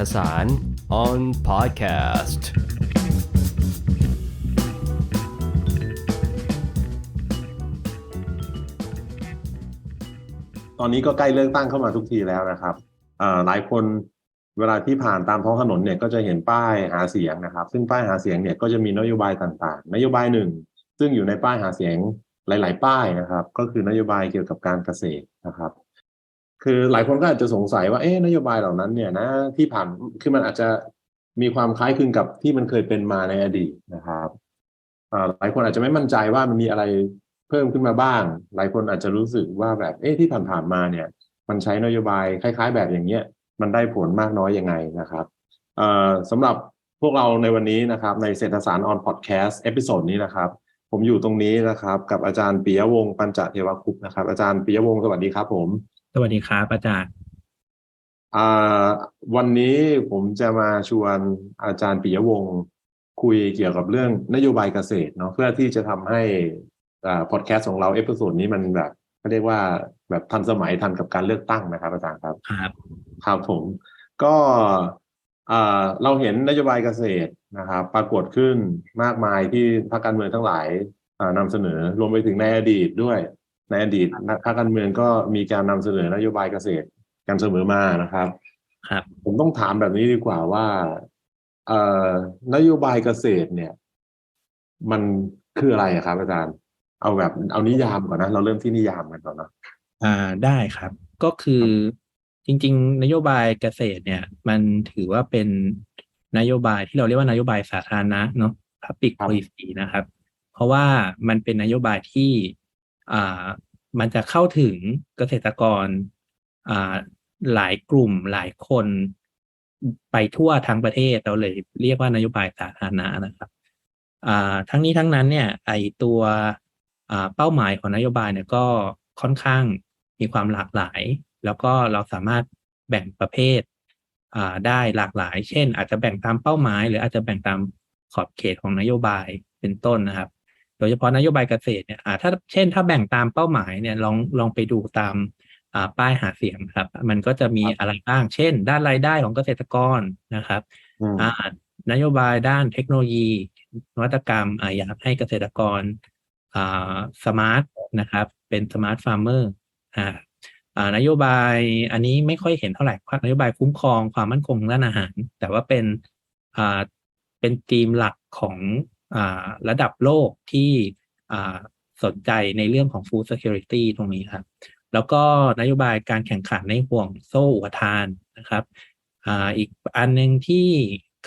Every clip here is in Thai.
ฐศาร on podcast ตอนนี้ก็ใกล้เลือกตั้งเข้ามาทุกทีแล้วนะครับอ่าหลายคนเวลาที่ผ่านตามท้องถนนเนี่ยก็จะเห็นป้ายหาเสียงนะครับ ซึ่งป้ายหาเสียงเนี่ยก็จะมีนโยบายต่างๆ นโยบายหนึ่ง ซึ่งอยู่ในป้ายหาเสียงหลาย ๆ ป้ายนะครับ ก็คือนโยบายเกี่ยวกับการเกษตรนะครับ คือหลายคนก็อาจจะสงสัยว่าเอ๊ะนโยบายเหล่านั้นเนี่ยนะที่ผ่านคือมันอาจจะมีความคล้ายคลึงกับที่มันเคยเป็นมาในอดีตนะครับหลายคนอาจจะไม่มั่นใจว่ามันมีอะไรเพิ่มขึ้นมาบ้าง หลายคนอาจจะรู้สึกว่าแบบเอ๊ะที่ผ่านๆมาเนี่ย มันใช้นโยบายคล้าย ๆ แบบอย่างเงี้ยมันได้ผลมากน้อยยังไงนะครับสำหรับพวกเราในวันนี้นะครับ ในเศรษฐศาสตร์ออนพอดแคสต์เอพิโซดนี้นะครับ ผมอยู่ตรงนี้นะครับ กับอาจารย์ปิยวงศ์ปัญจเทวคุปต์นะครับ อาจารย์ปิยวงศ์สวัสดีครับผม สวัสดีครับอาจารย์อ่าวันนี้ผมจะมาชวนอาจารย์ปิยวงศ์คุยเกี่ยวกับเรื่องนโยบายเกษตรเนาะเพื่อที่จะทำให้อ่าพอดแคสต์ของเราเอพิโซดนี้มันแบบเขาเรียกว่าแบบทันสมัยทันกับการเลือกตั้งนะครับอาจารย์ครับครับครับผมก็อ่าเราเห็นนโยบายเกษตรนะครับปรากฏขึ้นมากมายที่พรรคการเมืองทั้งหลายอ่านำเสนอรวมไปถึงในอดีตด้วย ในอดีตนักพรรคการเมืองก็มีการนำเสนอนโยบายเกษตรกันเสมอมานะครับ ครับ ผมต้องถามแบบนี้ดีกว่าว่าเอ่อนโยบายเกษตรเนี่ย มันคืออะไรอะครับ อาจารย์ เอาแบบเอานิยามก่อนนะ เราเริ่มที่นิยามกันก่อนเนอะอ่าได้ครับ ก็คือจริง ๆ นโยบายเกษตรเนี่ย มันถือว่าเป็นนโยบายที่เราเรียกว่านโยบายสาธารณะเนาะ public policy นะครับ เพราะว่ามันเป็นนโยบายที่อ่า มันจะเข้าถึงเกษตรกรหลายกลุ่มหลายคนไปทั่วทั้งประเทศเราเลยเรียกว่านโยบายสาธารณะนะครับทั้งนี้ทั้งนั้นเนี่ยไอตัวเป้าหมายของนโยบายเนี่ยก็ค่อนข้างมีความหลากหลาย แล้วก็เราสามารถแบ่งประเภทได้หลากหลาย เช่น อาจจะแบ่งตามเป้าหมาย หรืออาจจะแบ่งตามขอบเขตของนโยบายเป็นต้นนะครับ โดยเฉพาะนโยบายเกษตรเนี่ยอ่าถ้าเช่นถ้าแบ่งตามเป้าหมายเนี่ยลองลองไปดูตามอ่าป้ายหาเสียงครับ มันก็จะมีอะไรบ้าง เช่น ด้านรายได้ของเกษตรกรนะครับอืมอ่านโยบายด้านเทคโนโลยีนวัตกรรมอ่าอยากให้เกษตรกรอ่าสมาร์ทนะครับ เป็นสมาร์ทฟาร์มเมอร์อ่าอ่านโยบายอันนี้ไม่ค่อยเห็นเท่าไหร่นโยบายคุ้มครองความมั่นคงทางด้านอาหาร แต่ว่าเป็นอ่าเป็นธีมหลักของอ่า ระดับโลกที่อ่าสนใจในเรื่องของ food security ตรงนี้ครับ แล้วก็นโยบายการแข่งขันในห่วงโซ่อุปทานนะครับอ่าอีกอันหนึ่งที่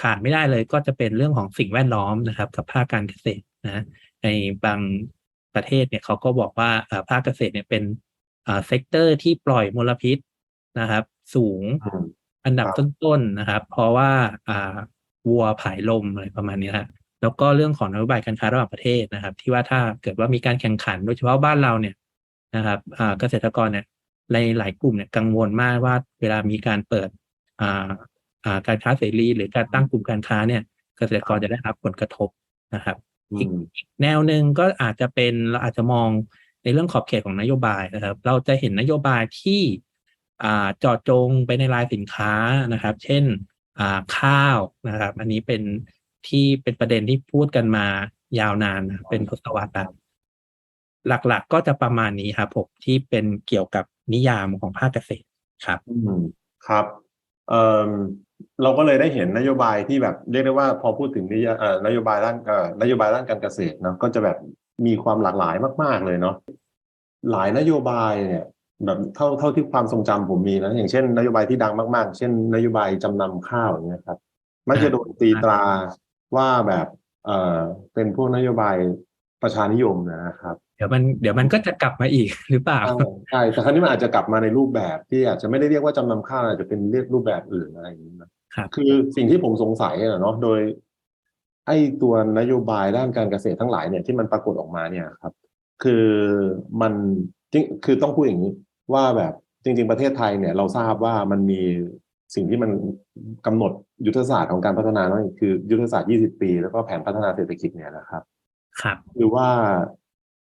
ขาดไม่ได้เลยก็จะเป็นเรื่องของสิ่งแวดล้อมนะครับ กับภาคการเกษตรนะในบางประเทศเนี่ยเขาก็บอกว่าอ่าภาคเกษตรเนี่ยเป็นอ่าเซกเตอร์ที่ปล่อยมลพิษนะครับ สูงอืมอันดับครับต้นๆนะครับ เพราะว่าอ่าวัวผายลมอะไรประมาณนี้นะ แล้วก็เรื่องของนโยบายการค้าระหว่างประเทศนะครับ ที่ว่าถ้าเกิดว่ามีการแข่งขันโดยเฉพาะบ้านเราเนี่ยนะครับอ่าเกษตรกรเนี่ยในหลายกลุ่มเนี่ยกังวลมากว่าเวลามีการเปิดอ่าอ่าการค้าเสรีหรือการตั้งกลุ่มการค้าเนี่ย เกษตรกรจะได้รับผลกระทบนะครับอือีกมแนวหนึ่งก็อาจจะเป็นเราอาจจะมองในเรื่องขอบเขตของนโยบายนะครับ เราจะเห็นนโยบายที่อ่าเจาะจงไปในรายสินค้านะครับ เช่นอ่าข้าวนะครับ อันนี้เป็น ที่เป็นประเด็นที่พูดกันมายาวนานนะเป็นทศวรรษแล้วหลักๆก็จะประมาณนี้ครับผมที่เป็นเกี่ยวกับนิยามของภาคเกษตรครับอืมครับเอ่อเราก็เลยได้เห็นนโยบายที่แบบเรียกได้ว่าพอพูดถึงนิยเอ่อนโยบายด้านเอ่อนโยบายด้านการเกษตรเนาะก็จะแบบมีความหลากหลายมาก ๆ เลยเนาะหลายนโยบายเนี่ยแบบเท่าเท่าที่ความทรงจำผมมีนะอย่างเช่นนโยบายที่ดังมาก ๆ เช่นนโยบายจำนำข้าวอย่างเงี้ยครับมักจะโดนตีตรา ว่าแบบเอ่อเป็นพวกนโยบายประชานิยมนะครับ เดี๋ยวมันเดี๋ยวมันก็จะกลับมาอีกหรือเปล่าใช่ใช่แต่ครั้นี้มันอาจจะกลับมาในรูปแบบที่อาจจะไม่ได้เรียกว่าจำนำข้าวอาจจะเป็นเรียกรูปแบบอื่นอะไรอย่างนี้นะครับคือสิ่งที่ผมสงสัยอะเนาะโดย ไอ้ตัวนโยบายด้านการเกษตรทั้งหลายเนี่ยที่มันปรากฏออกมาเนี่ยครับ คือมันจริงคือต้องพูดอย่างนี้ว่าแบบจริง ๆ ประเทศไทยเนี่ยเราทราบว่ามันมีสิ่งที่มันกำหนด ยุทธศาสตร์ของการพัฒนานั่นคือ ยุทธศาสตร์ 20 ปี แล้วก็แผนพัฒนาเศรษฐกิจเนี่ยนะครับ ครับ หรือว่า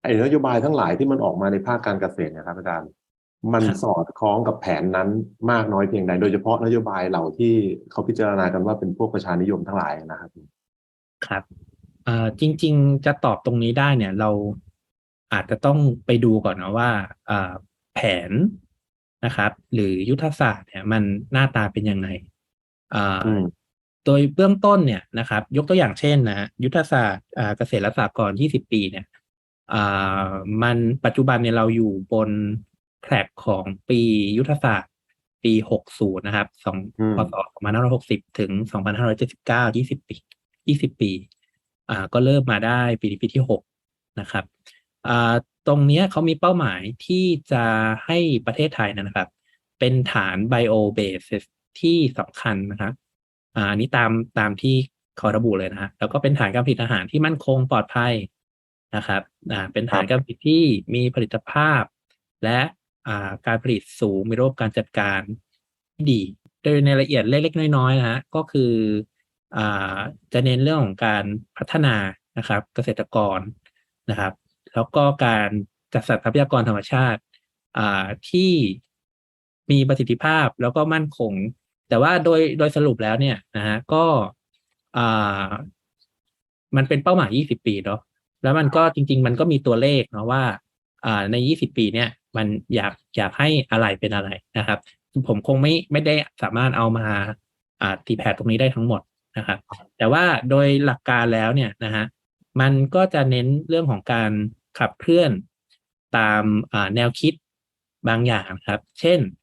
ไอ้นโยบายทั้งหลายที่มันออกมาในภาคการเกษตรเนะครับอาจารย์มันครับสอดคล้องกับแผนนั้นมากน้อยเพียงใด โดยเฉพาะนโยบายเหล่าที่เขาพิจารณากันว่าเป็นพวกประชานิยมทั้งหลายนะครับ ครับเอ่อจริง ๆ จะตอบตรงนี้ได้เนี่ย เราอาจจะต้องไปดูก่อนนะว่าเอ่อแผนนะครับ หรือยุทธศาสตร์เนี่ยมันหน้าตาเป็นยังไงเอ่อออืม โดยเบื้องต้นเนี่ยนะครับ ยกตัวอย่างเช่นนะยุทธศาสตร์อ่าเกษตรและสหกรณ์20 ปีเนี่ยอ่ามันปัจจุบันเนี่ยเราอยู่บนแทร็กของปียุทธศาสตร์ปี 60 นะครับสองอืมพศ2560 ถึง 2579 20 ปี 20 ปี อ่า ก็เริ่มมาได้ปีนี้ปีที่ 6 นะครับอ่าตรงเนี้ยเขามีเป้าหมายที่จะให้ประเทศไทยนะครับ เป็นฐาน bio base ที่สำคัญนะครับอ่าอันนี้ตามตามที่ขาระบุเลยนะฮะแล้วก็เป็นฐานการผลิตอาหารที่มั่นคงปลอดภัยนะครับอ่าเป็นฐานการผลิตที่มีผลิตภาพ และอ่าการผลิตสูงมีระบบการจัดการที่ดี โดยในละเอียดเล็กๆน้อยๆนะฮะก็คืออ่าจะเน้นเรื่องของการพัฒนานะครับ เกษตรกรนะครับ แล้วก็การจัดสรรทรัพยากรธรรมชาติอ่าที่มีประสิทธิภาพแล้วก็มั่นคง แต่ว่าโดยโดยสรุปแล้วเนี่ยนะฮะก็อ่ามันเป็นเป้าหมาย 20 ปีเนาะแล้วมันก็จริง ๆ มันก็มีตัวเลขเนาะว่าอ่าใน 20 ปีเนี่ยมันอยากอยากให้อะไรเป็นอะไรนะครับ ผมคงไม่ไม่ได้สามารถเอามาอ่าตีแผ่ตรงนี้ได้ทั้งหมดนะครับ แต่ว่าโดยหลักการแล้วเนี่ยนะฮะมันก็จะเน้นเรื่องของการขับเคลื่อนตามอ่าแนวคิดบางอย่างครับ เช่นอ่า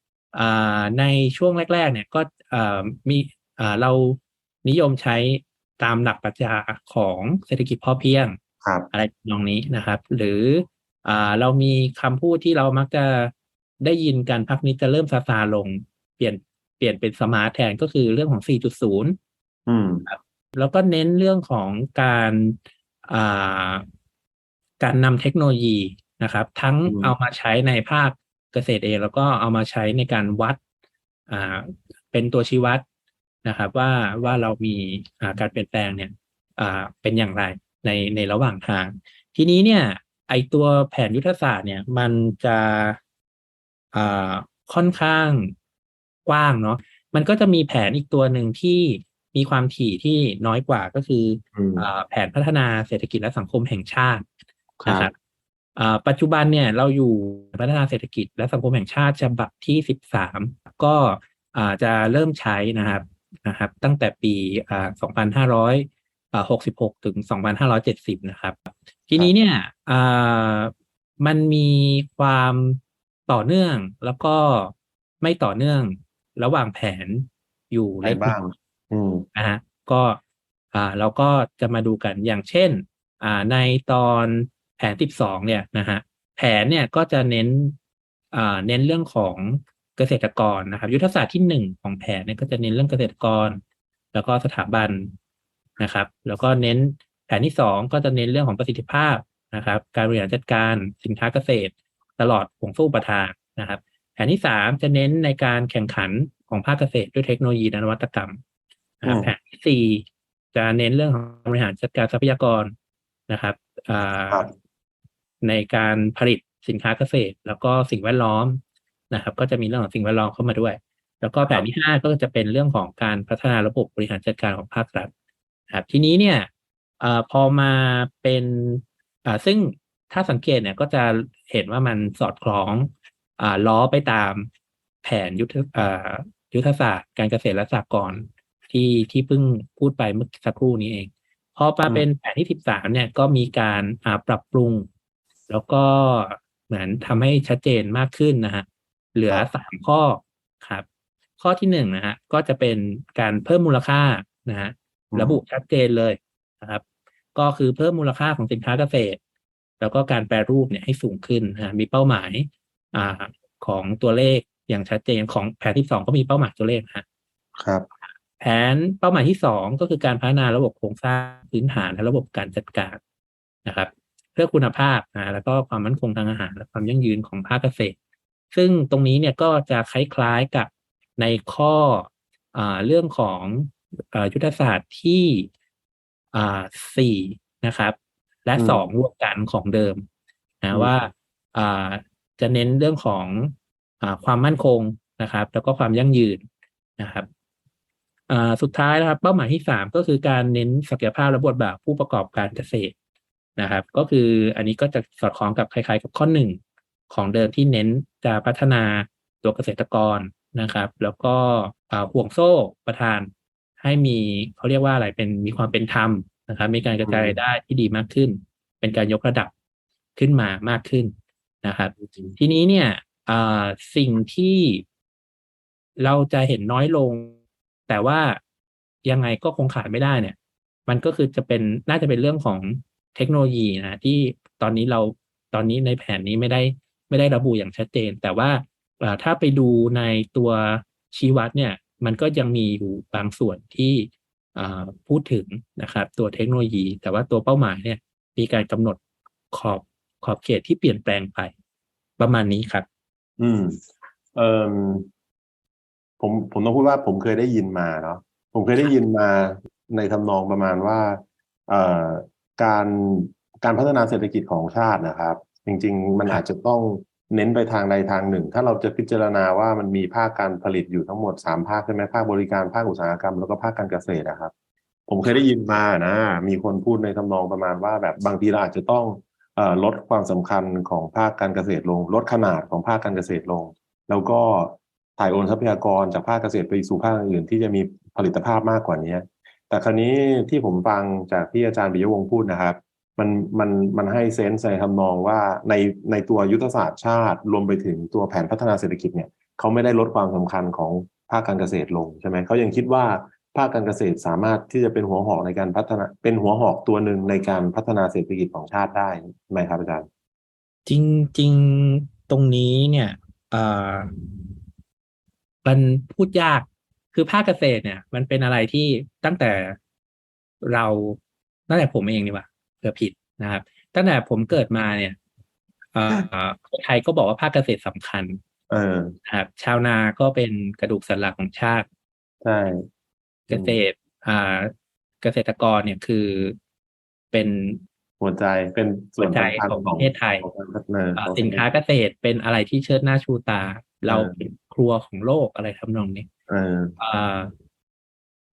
ในช่วงแรกๆเนี่ยก็อ่ามีอ่าเรานิยมใช้ตามหลักปรัชญาของเศรษฐกิจพอเพียงครับอะไรทำนองนี้นะครับ หรืออ่าเรามีคำพูดที่เรามักจะได้ยินกันพักนี้จะเริ่มซาซาลง เปลี่ยนเปลี่ยนเป็นสมาร์ทแทนก็คือเรื่องของ 4.0อืมแล้วก็เน้นเรื่องของการอ่าการนำเทคโนโลยีนะครับ ทั้งอืมเอามาใช้ในภาค เกษตรเองแล้วก็เอามาใช้ในการวัดอ่าเป็นตัวชี้วัดนะครับ ว่าว่าเรามีอ่าการเปลี่ยนแปลงเนี่ยอ่าเป็นอย่างไรในในระหว่างทาง ทีนี้เนี่ย ไอตัวแผนยุทธศาสตร์เนี่ยมันจะอ่าค่อนข้างกว้างเนาะมันก็จะมีแผนอีกตัวหนึ่งที่มีความถี่ที่น้อยกว่าก็คืออืมอาแผนพัฒนาเศรษฐกิจและสังคมแห่งชาติครันะครับบอ่า ปัจจุบันเนี่ยเราอยู่พัฒนาเศรษฐกิจและสังคมแห่งชาติฉบับที่สิบสามก็อ่าจะเริ่มใช้นะครับนะครับ ตั้งแต่ปีอ่าสองพันห้าร้อยหกสิบหกถึงสองพันห้าร้อยเจ็ดสิบนะครับ ทีนี้เนี่ยอ่ามันมีความต่อเนื่องแล้วก็ไม่ต่อเนื่องระหว่างแผนอยู่ไหนเล็กน้บ้างอยอืมนะฮะก็อ่าเราก็จะมาดูกันอย่างเช่นอ่าในตอนแผนที่สองเนี่ยนะฮะแผนเนี่ยก็จะเน้นอ่าเน้นเรื่องของเกษตรกรนะครับ ยุทธศาสตร์ที่หนึ่งของแผนเนี่ยก็จะเน้นเรื่องเกษตรกร แล้วก็สถาบันนะครับ แล้วก็เน้นแผนที่สองก็จะเน้นเรื่องของประสิทธิภาพนะครับ การบริหารจัดการสินค้าเกษตร ตลอดห่วงโซ่อุปทานนะครับ แผนที่สามจะเน้นในการแข่งขันของภาคเกษตรด้วยเทคโนโลยีและนวัตกรรมนะครับอืมแผนที่สี่จะเน้นเรื่องของการบริหารจัดการทรัพยากรนะครับอ่าครับ ในการผลิตสินค้าเกษตร แล้วก็สิ่งแวดล้อมนะครับ ก็จะมีเรื่องของสิ่งแวดล้อมเข้ามาด้วย แล้วก็แผนที่ห้าก็จะเป็นเรื่องของการพัฒนาระบบบริหารจัดการของภาครัฐนะครับ ทีนี้เนี่ยอาพอมาเป็นอ่าซึ่งถ้าสังเกตเนี่ยก็จะเห็นว่ามันสอดคล้องอ่าล้อไปตามแผนยุทธอ่ายุทธศาสตร์ การเกษตรและสหกรณ์ที่ที่เพิ่งพูดไปเมื่อสักครู่นี้เอง พอมาอืมเป็นแผนที่สิบสามเนี่ยก็มีการอ่าปรับปรุง แล้วก็เหมือนทำให้ชัดเจนมากขึ้นนะฮะเหลือสามข้อครับ ข้อที่หนึ่งนะฮะก็จะเป็นการเพิ่มมูลค่านะฮะอืมระบุชัดเจนเลยนะครับ ก็คือเพิ่มมูลค่าของสินค้าเกษตร แล้วก็การแปรรูปเนี่ยให้สูงขึ้นนะฮะมีเป้าหมายอ่าของตัวเลขอย่างชัดเจนของแผนที่สองก็มีเป้าหมายตัวเลขนะฮะครับแผนเป้าหมายที่สองก็คือการพัฒนาระบบโครงสร้างพื้นฐานและระบบการจัดการนะครับ เพื่อคุณภาพนะแล้วก็ความมั่นคงทางอาหาร และความยั่งยืนของภาคเกษตร ซึ่งตรงนี้เนี่ยก็จะคล้ายๆกับในข้ออาเรื่องของอายุทธศาสตร์ที่อ่าสี่นะครับ และอืมสองรวมกันของเดิมนะว่าอ่าจะเน้นเรื่องของอ่าความมั่นคงนะครับ แล้วก็ความยั่งยืนนะครับอ่าสุดท้ายนะครับ เป้าหมายที่สามก็คือการเน้นศักยภาพและบทบาทผู้ประกอบการเกษตร นะครับ ก็คืออันนี้ก็จะสอดคล้องกับคล้ายๆ กับข้อหนึ่งของเดิมที่เน้นจะพัฒนาตัวเกษตรกรนะครับ แล้วก็อ่าห่วงโซ่ประทานให้มีเขาเรียกว่าอะไรเป็นมีความเป็นธรรมนะครับ มีการกระจายรายได้ที่ดีมากขึ้น เป็นการยกระดับขึ้นมามากขึ้นนะครับ ทีนี้เนี่ยอ่าสิ่งที่เราจะเห็นน้อยลง แต่ว่ายังไงก็คงขาดไม่ได้เนี่ย มันก็คือจะเป็นน่าจะเป็นเรื่องของ เทคโนโลยีนะที่ตอนนี้เราตอนนี้ในแผนนี้ไม่ได้ไม่ได้ระบุอย่างชัดเจน แต่ว่าถ้าไปดูในตัวชี้วัดเนี่ยมันก็ยังมีอยู่บางส่วนที่พูดถึงนะครับตัวเทคโนโลยี แต่ว่าตัวเป้าหมายเนี่ยมีการกำหนดขอบขอบเขตที่เปลี่ยนแปลงไป ประมาณนี้ครับ อืมเออผมผมต้องพูดว่าผมเคยได้ยินมาเนาะผมเคยได้ยินมาในทำนองประมาณว่า เอ่อ การการพัฒนาเศรษฐกิจของชาตินะครับ จริง ๆ มันครับอาจจะต้องเน้นไปทางใดทางหนึ่ง ถ้าเราจะพิจารณาว่ามันมีภาคการผลิตอยู่ทั้งหมดสามภาคใช่ไหมภาคบริการภาคอุตสาหกรรมแล้วก็ภาคการเกษตรนะครับ ผมเคยได้ยินมานะ มีคนพูดในทำนองประมาณว่า แบบบางทีเราอาจจะต้องเอ่อลดความสำคัญของภาคการเกษตรลง ลดขนาดของภาคการเกษตรลง แล้วก็ถ่ายโอนทรัพยากรจากภาคเกษตรไปสู่ภาคอื่นที่จะมีผลิตภาพมากกว่านี้ แต่คราวนี้ที่ผมฟังจากที่อาจารย์ปิยวงศ์พูดนะครับ มันมันมันให้เซนส์ในทำนองว่าในในตัวยุทธศาสตร์ชาติ รวมไปถึงตัวแผนพัฒนาเศรษฐกิจเนี่ยเขาไม่ได้ลดความสำคัญของภาคการเกษตรลงใช่ไหมเขายังคิดว่าภาคการเกษตรสามารถที่จะเป็นหัวหอกในการพัฒนาเป็นหัวหอกตัวหนึ่งในการพัฒนาเศรษฐกิจของชาติได้ไหมครับอาจารย์ จริงๆตรงนี้เนี่ยเออมันพูดยาก คือภาคเกษตรเนี่ย มันเป็นอะไรที่ตั้งแต่เราตั้งแต่ผมเองดีกว่าเผื่อผิดนะครับ ตั้งแต่ผมเกิดมาเนี่ยเอ่อคนไทยก็บอกว่าภาคเกษตรสำคัญ เออนะครับ ชาวนาก็เป็นกระดูกสันหลักของชาติใช่เกษตร อ่า เกษตรกรเนี่ยคือเป็นหัวใจเป็นส่วนสำคัญหัวใจของประเทศไทยของการพัฒนาอ่าของสินค้าเกษตรเป็นอะไรที่เชิดหน้าชูตา เราเออเป็นครัวของโลกอะไรทำนองนี้เอออ่า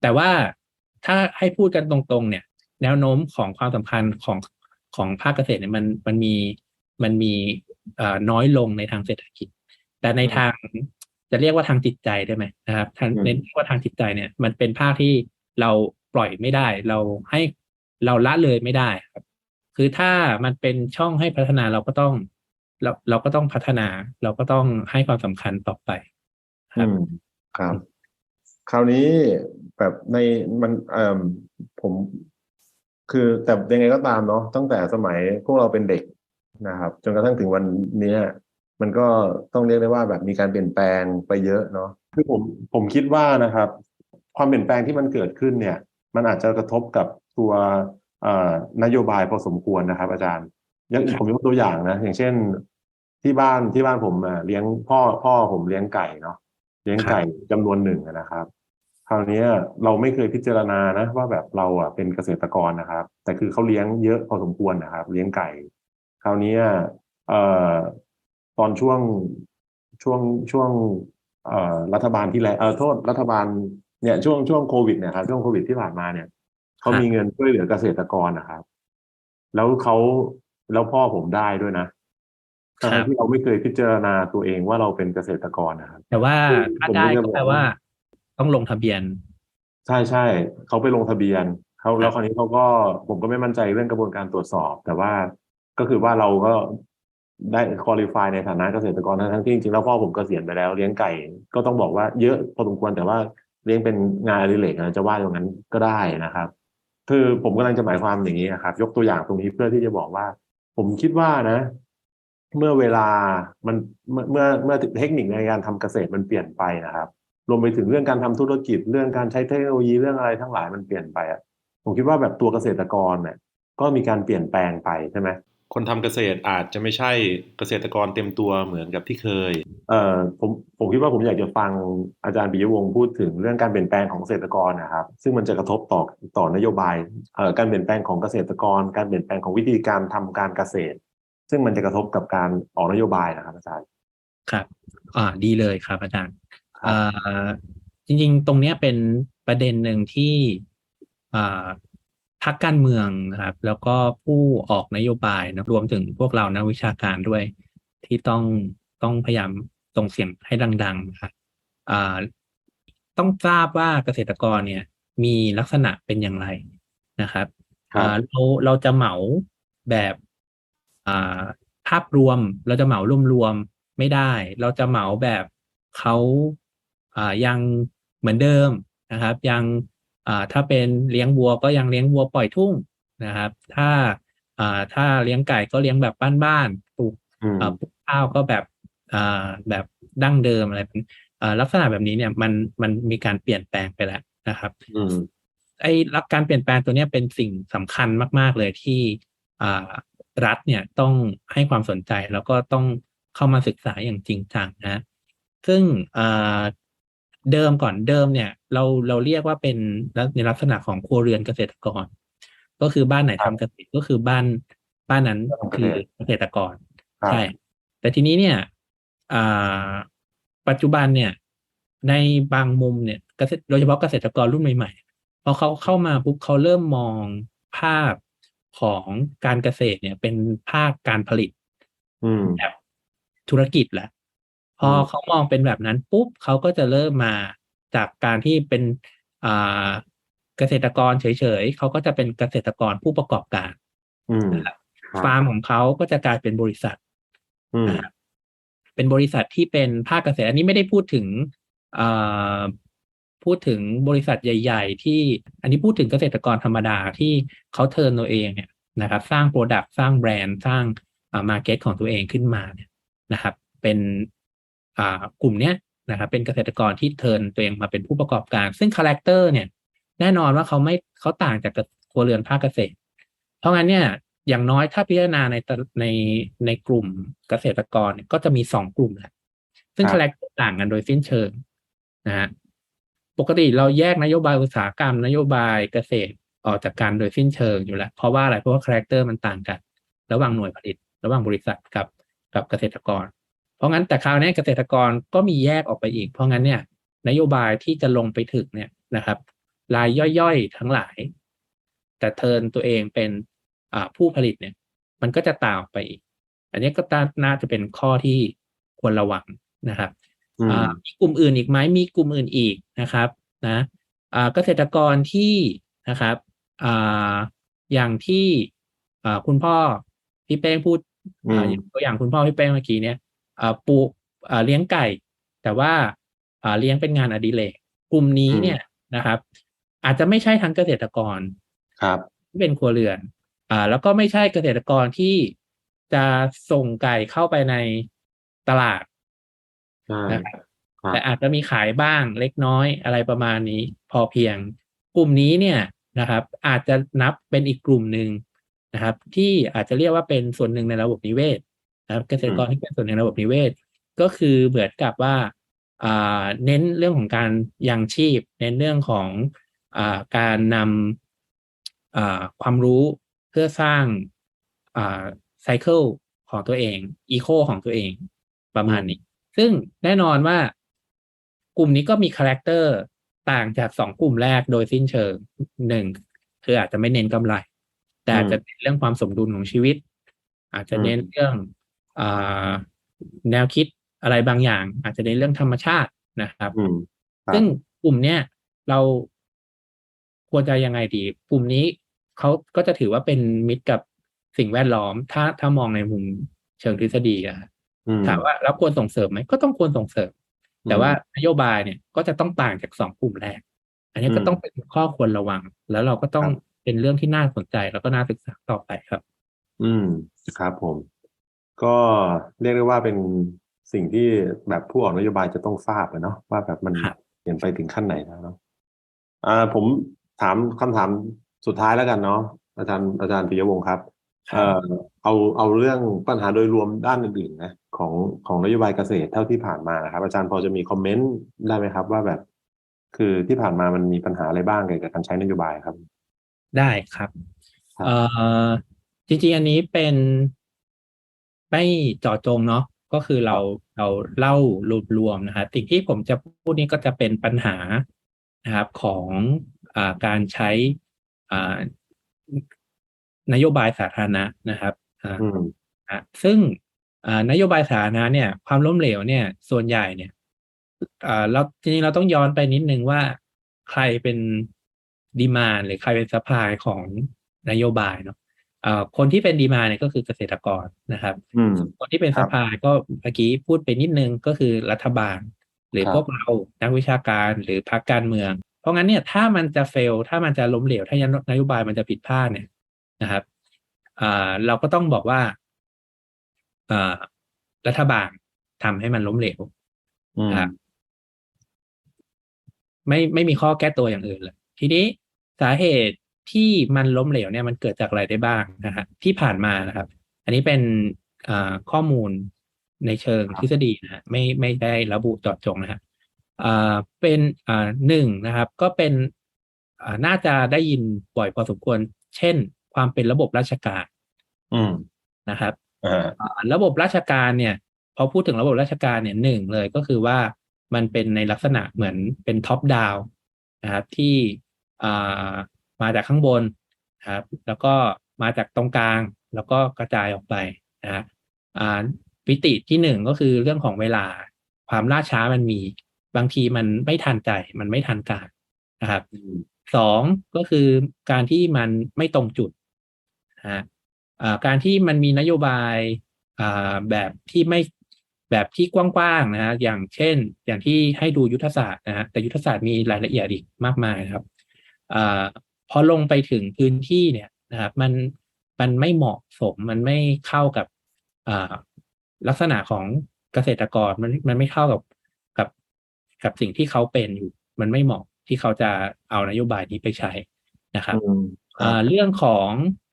แต่ว่าถ้าให้พูดกันตรงๆ เนี่ย แนวโน้มของความสำคัญของของภาคเกษตรเนี่ยมันมันมีมันมีเอ่อน้อยลงในทางเศรษฐกิจ แต่ในทางจะเรียกว่าทางจิตใจได้ไหมนะครับทางอืมเน้นว่าทางจิตใจเนี่ย มันเป็นภาคที่เราปล่อยไม่ได้ เราให้เราละเลยไม่ได้ครับ คือถ้ามันเป็นช่องให้พัฒนาเราก็ต้องเราเราก็ต้องพัฒนา เราก็ต้องให้ความสำคัญต่อไปคอืรับม ครับ คราวนี้แบบในมันเอ่อผมคือแต่ยังไงก็ตามเนาะตั้งแต่สมัยพวกเราเป็นเด็กนะครับ จนกระทั่งถึงวันเนี้ยมันก็ต้องเรียกได้ว่าแบบมีการเปลี่ยนแปลงไปเยอะเนาะคือผมผมคิดว่านะครับ ความเปลี่ยนแปลงที่มันเกิดขึ้นเนี่ย มันอาจจะกระทบกับตัวเอ่อนโยบายพอสมควรนะครับ อาจารย์ยกผมยกตัวอย่างนะ อย่างเช่น ที่บ้านที่บ้านผมอะเลี้ยงพ่อพ่อผมเลี้ยงไก่เนาะ เลี้ยงไก่จำนวนหนึ่งอะนะครับ คราวเนี้ยเราไม่เคยพิจารณานะว่าแบบเราอะเป็นเกษตรกรนะครับ แต่คือเขาเลี้ยงเยอะพอสมควรนะครับ เลี้ยงไก่ คราวเนี้ยเอ่อตอนช่วงช่วงช่วงเอ่อรัฐบาลที่แล้วเออโทษรัฐบาลเนี่ยช่วงช่วงโควิดเนี่ยครับช่วงโควิดที่ผ่านมาเนี่ยเขามีเงินช่วยเหลือเกษตรกรนะครับ แล้วเขาแล้วพ่อผมได้ด้วยนะครั ทั้บงๆที่เราไม่เคยพิจารณาตัวเองว่าเราเป็นเกษตรกรนะครับ แต่ว่าผมถ้าผมได้ก็จะก็แปลบอกว่าว่า ต้องลงทะเบียน ใช่ใช่เขาไปลงทะเบียนเขาครับแล้วคราวนี้เขาก็ผมก็ไม่มั่นใจเรื่องกระบวนการตรวจสอบ แต่ว่าก็คือว่าเราก็ได้คุริฟายในฐานะเกษตรกรทั้งทั้งที่จริงๆแล้วพ่อผมเกษียณไปแล้วเลี้ยงไก่ก็ต้องบอกว่าเยอะพอสมควรแต่ว่าเลี้ยงเป็นงานอดิเรกนะจะว่าอย่างนั้นก็ได้นะครับ คือผมกำลังจะหมายความอย่างนี้นะครับ ยกตัวอย่างตรงนี้เพื่อที่จะบอกว่า ผมคิดว่านะ เมื่อเวลามันเมื่อเมื่อเมื่อเทคนิคในการทำเกษตรมันเปลี่ยนไปนะครับ รวมไปถึงเรื่องการทำธุรกิจ เรื่องการใช้เทคโนโลยีเรื่องอะไรทั้งหลายมันเปลี่ยนไปอะผมคิดว่าแบบตัวเกษตรกรเนี่ยก็มีการเปลี่ยนแปลงไปใช่ไหมคนทำเกษตรอาจจะไม่ใช่เกษตรกรเต็มตัวเหมือนกับที่เคย เอ่อผมผมคิดว่าผมอยากจะฟังอาจารย์ปิยวงศ์พูดถึงเรื่องการเปลี่ยนแปลงของเกษตรกรนะครับ ซึ่งมันจะกระทบต่อต่อนโยบายเอ่อการเปลี่ยนแปลงของเกษตรกร การเปลี่ยนแปลงของวิธีการทำการเกษตร ซึ่งมันจะกระทบกับการออกนโยบายนะครับอาจารย์ครับอ่าดีเลยครับอาจารย์ครับอ่าจริงๆ ตรงเนี้ยเป็นประเด็นหนึ่งที่อ่าพักการเมืองนะครับ แล้วก็ผู้ออกนโยบายนะรวมถึงพวกเรานักวิชาการด้วย ที่ต้องต้องพยายามส่งเสียงให้ดังๆนะครับอ่าต้องทราบว่าเกษตรกรเนี่ย มีลักษณะเป็นอย่างไรนะครับครับอ่าเราเราจะเหมาแบบอ่า ภาพรวมเราจะเหมารวมๆไม่ได้ เราจะเหมาแบบเขาอ่ายังเหมือนเดิมนะครับ ยังอ่าถ้าเป็นเลี้ยงวัวก็ยังเลี้ยงวัวปล่อยทุ่งนะครับ ถ้าอ่าถ้าเลี้ยงไก่ก็เลี้ยงแบบบ้านๆปลูกอืมอ่าปลูกข้าวก็แบบอ่าแบบดั้งเดิมอะไรแบบนี้อ่าลักษณะแบบนี้เนี่ยมันมันมีการเปลี่ยนแปลงไปแล้วนะครับอืมไอ้รับการเปลี่ยนแปลงตัวเนี้ยเป็นสิ่งสำคัญมาก ๆ เลยที่อ่า รัฐเนี่ยต้องให้ความสนใจแล้วก็ต้องเข้ามาศึกษาอย่างจริงจังนะ ซึ่งอ่าเดิมก่อนเดิมเนี่ย เราเราเรียกว่าเป็นในลักษณะของครัวเรือนเกษตรกร ก็คือบ้านไหนครัทำบเกษตรก็คือบ้านบ้านนั้นบ้านเกคืษอตรเกษตรกรครับใช่แต่ทีนี้เนี่ยอ่าปัจจุบันเนี่ย ในบางมุมเนี่ยเกษตรโดยเฉพาะเกษตรกรรุ่นใหม่ๆพอเขาเข้ามาปุ๊บเขาเริ่มมองภาพ ของการเกษตรเนี่ย เป็นภาคการผลิตอืมแบบธุรกิจแหละพออืมเขามองเป็นแบบนั้นปุ๊บเขาก็จะเริ่มมาจากการที่เป็นอ่าเกษตรกรเฉยๆเขาก็จะเป็นเกษตรกรผู้ประกอบการอืมนะครับครับฟาร์มของเขาก็จะกลายเป็นบริษัทอืมนะครับเป็นบริษัทที่เป็นภาคเกษตรอันนี้ไม่ได้พูดถึงเอ่อ พูดถึงบริษัทใหญ่ ๆ ที่อันนี้พูดถึงเกษตรกรธรรมดาที่เขาเทิร์นตัวเองเนี่ยนะครับสร้างโปรดักต์สร้างแบรนด์สร้างอ่ามาเก็ตของตัวเองขึ้นมาเนี่ยนะครับ เป็นอ่ากลุ่มเนี้ยนะครับเป็นเกษตรกรที่เทิร์นตัวเองมาเป็นผู้ประกอบการ ซึ่งคาแรคเตอร์เนี่ยแน่นอนว่าเขาไม่เขาต่างจากครัวเรือนภาคเกษตร เพราะงั้นเนี่ยอย่างน้อยถ้าพิจารณาในตะในในกลุ่มเกษตรกรเนี่ยก็จะมีสองกลุ่มแหละซึ่งครับคาแรคเตอร์ต่างกันโดยสิ้นเชิงนะฮะ ปกติเราแยกนโยบายอุตสาหกรรม นโยบายเกษตรออกจากกันโดยสิ้นเชิงอยู่แล้ว เพราะว่าอะไรเพราะว่าคาแรคเตอร์มันต่างกัน ระหว่างหน่วยผลิต ระหว่างบริษัทกับกับเกษตรกร เพราะงั้นแต่คราวนี้เกษตรกรก็มีแยกออกไปอีก เพราะงั้นเนี่ยนโยบายที่จะลงไปถึงเนี่ยนะครับรายย่อยๆทั้งหลาย แต่เทิร์นตัวเองเป็นผู้ผลิตเนี่ย มันก็จะต่างออกไปอีก อันนี้ก็น่าจะเป็นข้อที่ควรระวังนะครับ มอ่ามีกลุ่มอื่นอีกไหมมีกลุ่มอื่นอีกนะครับนะอ่าเกษตรกรที่นะครับอ่าอย่างที่อ่าคุณพ่อพี่เป้งพูดอืมอ่าอย่างตัวอย่างคุณพ่อพี่เป้งเมื่อกี้เนี่ยอ่าปลูกอ่าเลี้ยงไก่ แต่ว่าอ่าเลี้ยงเป็นงานอดิเรกกลุ่มนี้เนี่ยนะครับ อาจจะไม่ใช่ทั้งเกษตรกรครับที่เป็นครัวเรือน อ่า แล้วก็ไม่ใช่เกษตรกรที่จะส่งไก่เข้าไปในตลาดใช่ นะครับครับแต่อาจจะมีขายบ้างเล็กน้อยอะไรประมาณนี้ พอเพียง กลุ่มนี้เนี่ยนะครับ อาจจะนับเป็นอีกกลุ่มหนึ่งนะครับ ที่อาจจะเรียกว่าเป็นส่วนหนึ่งในระบบนิเวศนะครับ เกษตรกรที่เป็นส่วนหนึ่งในระบบนิเวศ ก็คือเหมือนกับว่าอ่าเน้นเรื่องของการยังชีพ เน้นเรื่องของอ่าการนำอ่าความรู้เพื่อสร้างอ่าไซเคิลของตัวเองอีโคของตัวเองประมาณนี้ ซึ่งแน่นอนว่ากลุ่มนี้ก็มีคาแรคเตอร์ต่างจากสองกลุ่มแรกโดยสิ้นเชิงหนึ่งคืออาจจะไม่เน้นกำไร แต่อาจจะเน้นเรื่องความสมดุลของชีวิต อาจจะเน้นเรื่องอาแนวคิดอะไรบางอย่าง อาจจะเน้นเรื่องธรรมชาตินะครับอืมครับซึ่งกลุ่มเนี้ยเราควรจะยังไงดี กลุ่มนี้เขาก็จะถือว่าเป็นมิตรกับสิ่งแวดล้อม ถ้าถ้ามองในมุมเชิงทฤษฎีอะอืม ถามว่าแล้วควรส่งเสริมไหมก็ต้องควรส่งเสริม แต่ว่านโยบายเนี่ยก็จะต้องต่างจากสองกลุ่มแรก อันนี้ก็อืมต้องเป็นข้อควรระวัง แล้วเราก็ต้องครับเป็นเรื่องที่น่าสนใจแล้วก็น่าศึกษาต่อไปครับ อืมครับผม ก็เรียกได้ว่าเป็นสิ่งที่แบบผู้ออกนโยบายจะต้องทราบอะเนาะว่าแบบมันครับเปลี่ยนไปถึงขั้นไหนแล้วเนาะอ่าผมถามคำถามสุดท้ายแล้วกันเนาะอาจารย์อาจารย์ปิยวงศ์ครับ เอ่อเอาเอาเรื่องปัญหาโดยรวมด้านอื่นๆนะ ของของนโยบายเกษตรเท่าที่ผ่านมานะครับ อาจารย์พอจะมีคอมเมนต์ได้ไหมครับ ว่าแบบคือที่ผ่านมามันมีปัญหาอะไรบ้างเกี่ยวกับการใช้นโยบายครับ ได้ครับครับเอ่อจริงๆอันนี้เป็นไม่เจาะจงเนาะก็คือเราเราเล่ารวมๆนะฮะสิ่งที่ผมจะพูดนี้ก็จะเป็นปัญหานะครับของอาการใช้อ่านโยบายสาธารณะนะครับอ่าอืมอะซึ่งอ่า นโยบายสาธารณะเนี่ย ความล้มเหลวเนี่ย ส่วนใหญ่เนี่ยอ่าเราจริงๆเราต้องย้อนไปนิดนึงว่าใครเป็นดีมานหรือใครเป็นซัพพลายของนโยบายเนาะอ่าคนที่เป็นดีมานเนี่ยก็คือเกษตรกรนะครับอืมคนที่เป็นครัซับพพลายก็เมื่อกี้พูดไปนิดนึงก็คือรัฐบาล หรือครับพวกเรานักวิชาการหรือพรรคการเมือง เพราะงั้นเนี่ยถ้ามันจะเฟล ถ้ามันจะล้มเหลว ถ้านโยบายมันจะผิดพลาดเนี่ยนะครับอ่าเราก็ต้องบอกว่าอ่า รัฐบาลทำให้มันล้มเหลวอืมครับไม่ไม่มีข้อแก้ตัวอย่างอื่นเลย ทีนี้สาเหตุที่มันล้มเหลวเนี่ยมันเกิดจากอะไรได้บ้างนะฮะที่ผ่านมานะครับ อันนี้เป็นอ่าข้อมูลในเชิงทฤษฎีนะฮะไม่ไม่ได้ระบุเจาะจงนะฮะอ่าเป็นอ่าหนึ่งนะครับ ก็เป็นอ่าน่าจะได้ยินบ่อยพอสมควร เช่น ความเป็นระบบราชการอืมนะครับอ่าอ่า ระบบราชการเนี่ยพอพูดถึงระบบราชการเนี่ยหนึ่งเลยก็คือว่ามันเป็นในลักษณะเหมือนเป็นท็อปดาวนะครับที่อ่ามาจากข้างบนนะครับแล้วก็มาจากตรงกลาง แล้วก็กระจายออกไปนะฮะอ่าวิติที่หนึ่งก็คือเรื่องของเวลาความล่าช้ามันมีบางทีมันไม่ทันใจ มันไม่ทันการนะครับอืมสองก็คือการที่มันไม่ตรงจุดนะฮะอ่า การที่มันมีนโยบายอ่าแบบที่ไม่แบบที่กว้างๆนะฮะอย่างเช่น อย่างที่ให้ดูยุทธศาสตร์นะฮะแต่ยุทธศาสตร์มีรายละเอียดอีกมากมายนะครับอ่าพอลงไปถึงพื้นที่เนี่ยนะครับมันมันไม่เหมาะสมมันไม่เข้ากับอ่าลักษณะของเกษตรกรมันมันไม่เข้ากับกับกับสิ่งที่เขาเป็นอยู่ มันไม่เหมาะที่เขาจะเอานโยบายนี้ไปใช้นะครับอืมครัอ่าบเรื่องของอา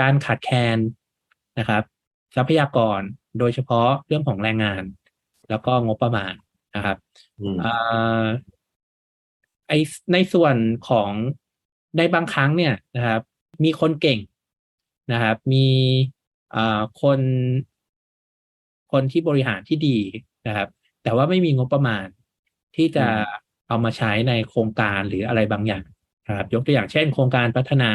การขาดแคลนนะครับ ทรัพยากรโดยเฉพาะเรื่องของแรงงาน แล้วก็งบประมาณนะครับอืมอ่าไอในส่วนของในบางครั้งเนี่ยนะครับ มีคนเก่งนะครับ มีอ่าคนคนที่บริหารที่ดีนะครับ แต่ว่าไม่มีงบประมาณที่จะเอามาใช้ในโครงการหรืออะไรบางอย่างนะครับ ยกตัวอย่างเช่น โครงการพัฒนา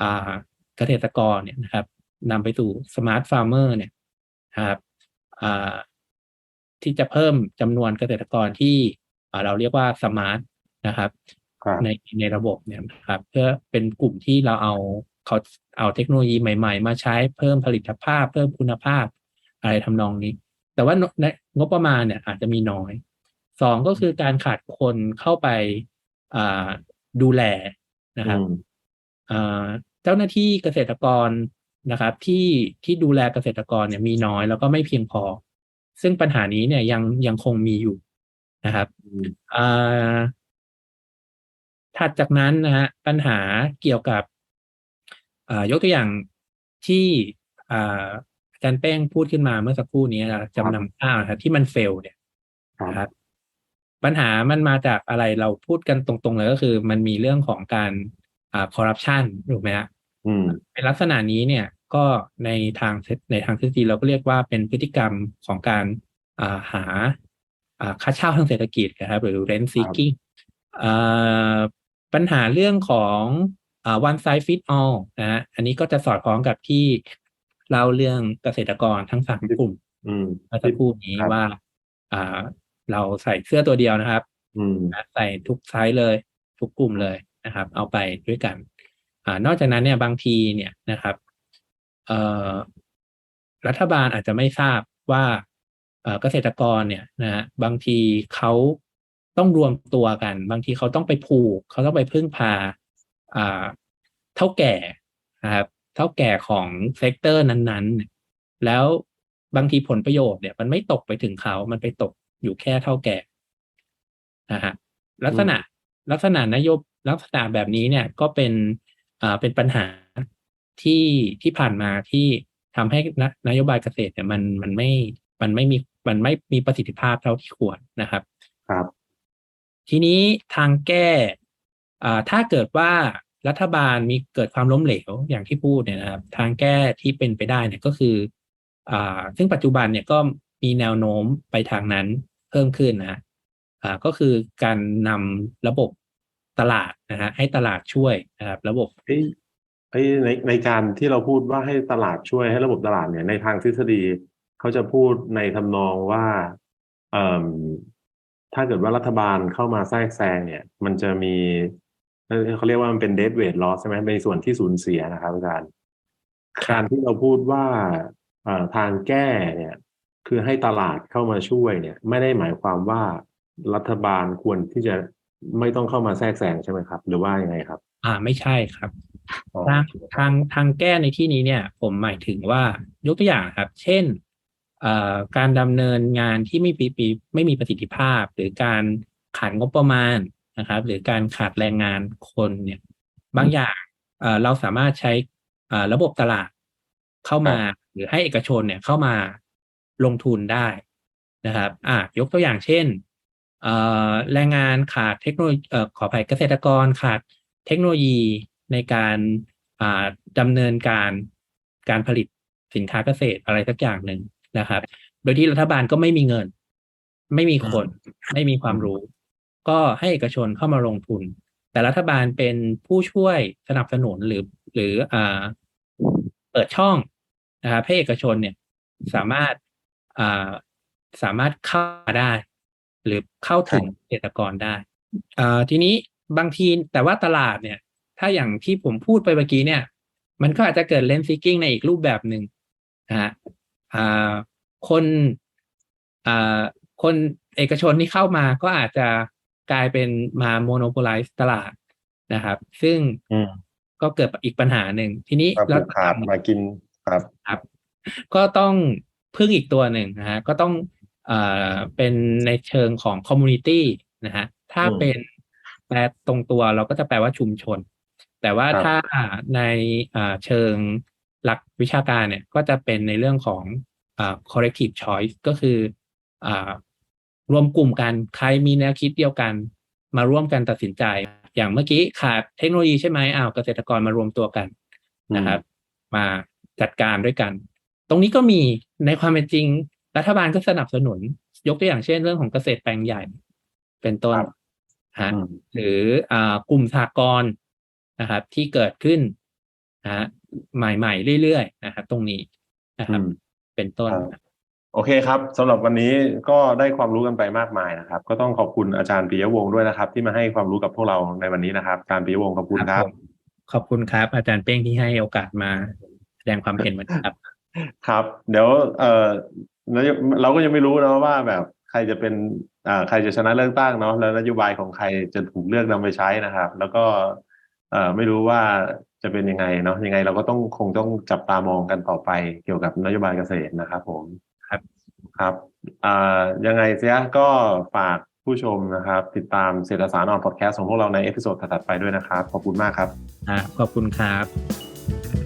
อ่า เกษตรกรเนี่ยนะครับนำไปสู่สมาร์ทฟาร์มเมอร์เนี่ยนะครับอ่าที่จะเพิ่มจำนวนเกษตรกรที่อ่าเราเรียกว่าสมาร์ทนะครับครับในในระบบเนี่ยนะครับเพื่อเป็นกลุ่มที่เราเอาเขาเอาเทคโนโลยีใหม่ๆ มาใช้เพิ่มผลิตภาพ เพิ่มคุณภาพอะไรทำนองนี้ แต่ว่าในงบประมาณเนี่ยอาจจะมีน้อยสองก็คือการขาดคนเข้าไปอ่าดูแลนะครับอืมอ่า เจ้าหน้าที่เกษตรกรนะครับ ที่ที่ดูแลเกษตรกรเนี่ยมีน้อยแล้วก็ไม่เพียงพอ ซึ่งปัญหานี้เนี่ยยังยังคงมีอยู่นะครับอืมอ่าถัดจากนั้นนะฮะปัญหาเกี่ยวกับอ่ายกตัวอย่างที่อ่าอาจารย์แป้งพูดขึ้นมาเมื่อสักครู่นี้นะจำนำข้าวนะครับที่มันเฟลเนี่ยครับนะครับ ปัญหามันมาจากอะไรเราพูดกันตรงๆเลยก็คือ มันมีเรื่องของการ อ่าคอร์รัปชันถูกไหมฮะอืมในลักษณะนี้เนี่ยก็ในทางในทางทฤษฎีเราก็เรียกว่าเป็นพฤติกรรมของการอ่าหาอ่าค่าเช่าทางเศรษฐกิจนะครับหรือ rent seeking อ่าปัญหาเรื่องของอ่า one size fit all นะฮะอันนี้ก็จะสอดคล้องกับที่เล่าเรื่องเกษตรกรทั้งสามกลุ่มอืมเมื่อสักครู่นี้ครับว่าอ่าเราใส่เสื้อตัวเดียวนะครับอืมนะใส่ทุกไซส์เลย ทุกกลุ่มเลย นะครับ เอาไปด้วยกันอ่านอกจากนั้นเนี่ยบางทีเนี่ยนะครับเอ่อรัฐบาลอาจจะไม่ทราบว่าเอ่อเกษตรกรเนี่ยนะฮะบางทีเขาต้องรวมตัวกัน บางทีเขาต้องไปผูก เขาต้องไปพึ่งพาอ่าเท่าแก่นะครับเท่าแก่ของเซกเตอร์นั้นๆ แล้วบางทีผลประโยชน์เนี่ย มันไม่ตกไปถึงเขา มันไปตกอยู่แค่เท่าแก่นะฮะลักษณะลักษณะนโยบ ลักษณะแบบนี้เนี่ยก็เป็นอ่าเป็นปัญหาที่ที่ผ่านมาที่ทำให้นนโยบายเกษตรเนี่ยมันมันไม่มันไม่มีมันไม่มีประสิทธิภาพเท่าที่ควรนะครับครับ ทีนี้ทางแก้อ่าถ้าเกิดว่ารัฐบาลมีเกิดความล้มเหลวอย่างที่พูดเนี่ยนะครับ ทางแก้ที่เป็นไปได้เนี่ยก็คืออ่าซึ่งปัจจุบันเนี่ยก็มีแนวโน้มไปทางนั้นเพิ่มขึ้นนะอ่าก็คือการนำระบบ ตลาดนะฮะให้ตลาดช่วยนะครับระบบเอ้ยเอ้ยในในการที่เราพูดว่าให้ตลาดช่วยให้ระบบตลาดเนี่ยในทางทฤษฎีเขาจะพูดในทำนองว่าเอ่มถ้าเกิดว่ารัฐบาลเข้ามาแทรกแซงเนี่ย มันจะมีเอ่อเขาเรียกว่ามันเป็น dead weight loss ใช่ไหมในส่วนที่สูญเสียนะครับอาจารย์การที่เราพูดว่าเอ่อทางแก้เนี่ย คือให้ตลาดเข้ามาช่วยเนี่ย ไม่ได้หมายความว่ารัฐบาลควรที่จะ ไม่ต้องเข้ามาแทรกแซงใช่ไหมครับ หรือว่ายังไงครับ อ่าไม่ใช่ครับอ๋อทางทางทางแก้ในที่นี้เนี่ย ผมหมายถึงว่ายกตัวอย่างครับ เช่นเอ่อการดำเนินงานที่ไม่ปีปีไม่มีประสิทธิภาพ หรือการขาดงบประมาณนะครับ หรือการขาดแรงงานคนเนี่ย บางอย่างเอ่อเราสามารถใช้เอ่อระบบตลาดเข้ามา หรือให้เอกชนเนี่ยเข้ามาลงทุนได้นะครับ อะยกตัวอย่างเช่นเอ่อ แรงงานขาดเทคโนโลยีเอ่อขออภัยเกษตรกรขาดเทคโนโลยีในการอ่าดำเนินการการผลิตสินค้าเกษตรอะไรสักอย่างหนึ่งนะครับ โดยที่รัฐบาลก็ไม่มีเงิน ไม่มีคน ไม่มีความรู้ ก็ให้เอกชนเข้ามาลงทุน แต่รัฐบาลเป็นผู้ช่วยสนับสนุนหรือ หรืออ่าเปิดช่องนะครับให้เอกชนเนี่ย สามารถอ่าสามารถเข้ามาได้ หรือเข้าถึงเกษตรกรได้อ่าทีนี้บางทีแต่ว่าตลาดเนี่ย ถ้าอย่างที่ผมพูดไปเมื่อกี้เนี่ย มันก็อาจจะเกิดเลนซิกิ้งในอีกรูปแบบหนึ่งนะฮะอ่าคนอ่าคนเอกชนที่เข้ามาก็อาจจะกลายเป็นมาโมโนโพล i z e ตลาดนะครับ ซึ่งอืมก็เกิดอีกปัญหาหนึ่งทีนี้มาผูกขาดมากินครับครับ ก็ต้องพึ่งอีกตัวหนึ่งนะฮะก็ต้อง เอ่อเป็นในเชิงของคอมมูนิตี้นะฮะถ้าอืมเป็นแปลตรงตัวเราก็จะแปลว่าชุมชน แต่ว่าครับ ถ้าในอ่าเชิงหลักวิชาการเนี่ยก็จะเป็นในเรื่องของอ่า collective choice ก็คืออ่ารวมกลุ่มกันใครมีแนวคิดเดียวกัน มาร่วมกันตัดสินใจ อย่างเมื่อกี้ขาดเทคโนโลยีใช่ไหมอ้าวเกษตรกรมารวมตัวกัน นะครับมาจัดการด้วยกัน ตรงนี้ก็มีในความเป็นจริง รัฐบาลก็สนับสนุน ยกตัวอย่างเช่นเรื่องของเกษตรแปลงใหญ่ เป็นต้นครับฮะอืมหรืออ่ากลุ่มสหกรณ์นะครับ ที่เกิดขึ้นนะฮะใหม่ๆเรื่อยๆนะครับ ตรงนี้นะครับอืมเป็นต้นครับโอเคครับสำหรับวันนี้ก็ได้ความรู้กันไปมากมายนะครับ ก็ต้องขอบคุณอาจารย์ปิยวงศ์ด้วยนะครับ ที่มาให้ความรู้กับพวกเราในวันนี้นะครับอาจารย์ปิยวงศ์ขอบคุณครับผมขอบคุณครับ อาจารย์เป้งที่ให้โอกาสมาแสดงความเห็นวันนี้ครับ ครับ เดี๋ยวเออ เราก็ยังไม่รู้นะว่าแบบใครจะเป็นอ่าใครจะชนะเลือกตั้งเนาะแล้วนโยบายของใครจะถูกเลือกนำไปใช้นะครับ แล้วก็เอ่อไม่รู้ว่าจะเป็นยังไงเนาะยังไงเราก็ต้องคงต้องจับตามองกันต่อไปเกี่ยวกับนโยบายเกษตรนะครับ ผมครับครับอ่ายังไงเสียก็ฝากผู้ชมนะครับ ติดตามเศรษฐศาสตร์ออนพอดแคสต์ของพวกเราในเอพิโซดถัดๆไปด้วยนะครับ ขอบคุณมากครับอ่าขอบคุณครับ